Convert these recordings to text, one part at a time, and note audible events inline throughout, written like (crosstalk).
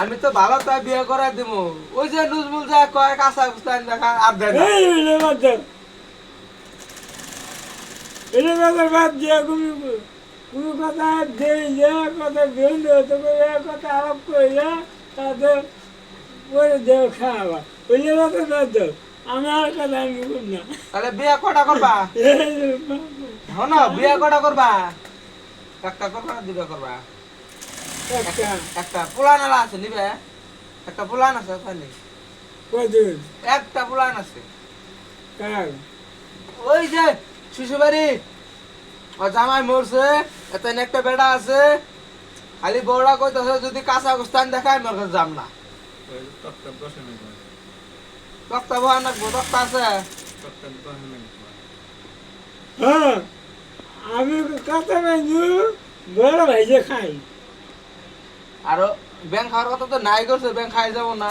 আমি তো ভালো তাই বিয়ে করে দিব ওই যে নুজমুল যা কয় কাঁচা কুস্তান দেখা আর না। বাদ দিয়া কোনো কথা দেই যে কথা বেন্ড হতে করে কথা আরোপ করে যে তাদের পরে দেও খাওয়া ওইলে কথা বাদ দাও আমার কথা আমি না। তাহলে বিয়ে কটা করবা? যে বাবা, হন বিয়ে কটা করবা? একটা করবা না দুটা করবা? একটা। একটা পুলান আলা আছে নিবে? একটা পুলান আছে খালি। একটা পুলান আছে। ওই যে শিশুবাড়ি। ও জামাই মরছে এত একটা বেড়া আছে। খালি বউরা কইতাছে যদি কাঁচা কুস্তান দেখায় মোর কাছে যাম না। তক্তা বহান রাখব তক্তা আছে। হ্যাঁ। আমি কথা বাইজু বড় ভাইজে খাই। আর ব্যাংক খাওয়ার কথা তো নাই করছে ব্যাংক খাই যাব না।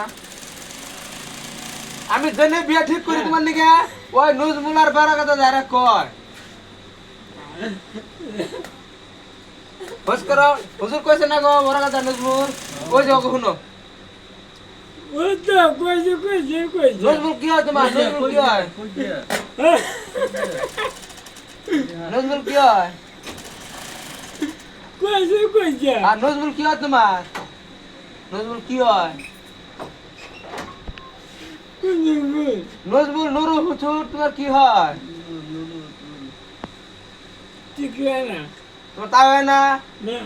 আমি জেনে বিয়া ঠিক করি তোমার নিকে ওই নুজ মুলার বেড়া কথা যারা কয়। বস করো হুজুর কইছে না গো বড় কথা নজমুল? কই যাও কখনো ওই তো কইছে কইছে। কইছে কি হয় তোমার? নজমুল কি হয়? (laughs) নজমুল কি হয়? কইছে কইছে আর নজমুল কি হয় তোমার? নজমুল কি হয়? কইছে নুরু হুজুর তোমার কি হয়? ঠিক না তোমার তাই হয় না? না।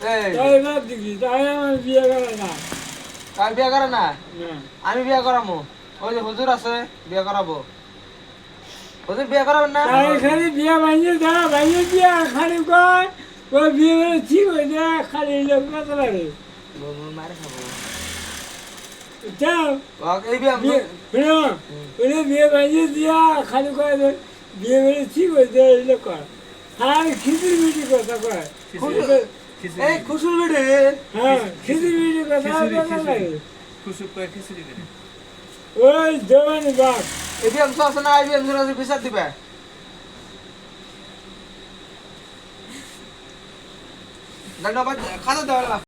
তাই না দেখি তাই আমার বিয়ে করে না। তাই বিয়ে করে না? না। আমি বিয়ে করাবো ওই যে হুজুর আছে বিয়ে করাবো। হুজুর বিয়ে করাবেন না? খালি বিয়ে ভাঙিয়ে দা ভাঙিয়ে দিয়া খালি কয় ওই বিয়ে করে ঠিক হয়ে যায় খালি লোক কত লাগে মারে খাব। যাও। এই বিয়ে বিয়ে শুনো ওই বিয়ে ভাঙিয়ে দিয়া খালি কয় বিয়ে করে ঠিক হয়ে যায় এই লোক আর খিচুড়ি মিটি কথা কয় এই খুশুর বেড়ে হ্যাঁ খিচুড়ি মিটি কথা। লাগে খিচুড়ি। ওই জবানি বাপ এই বিয়ে আছে না আইবিএম বিয়ে আছে বিচার দিবে। ধন্যবাদ খাতা দেওয়া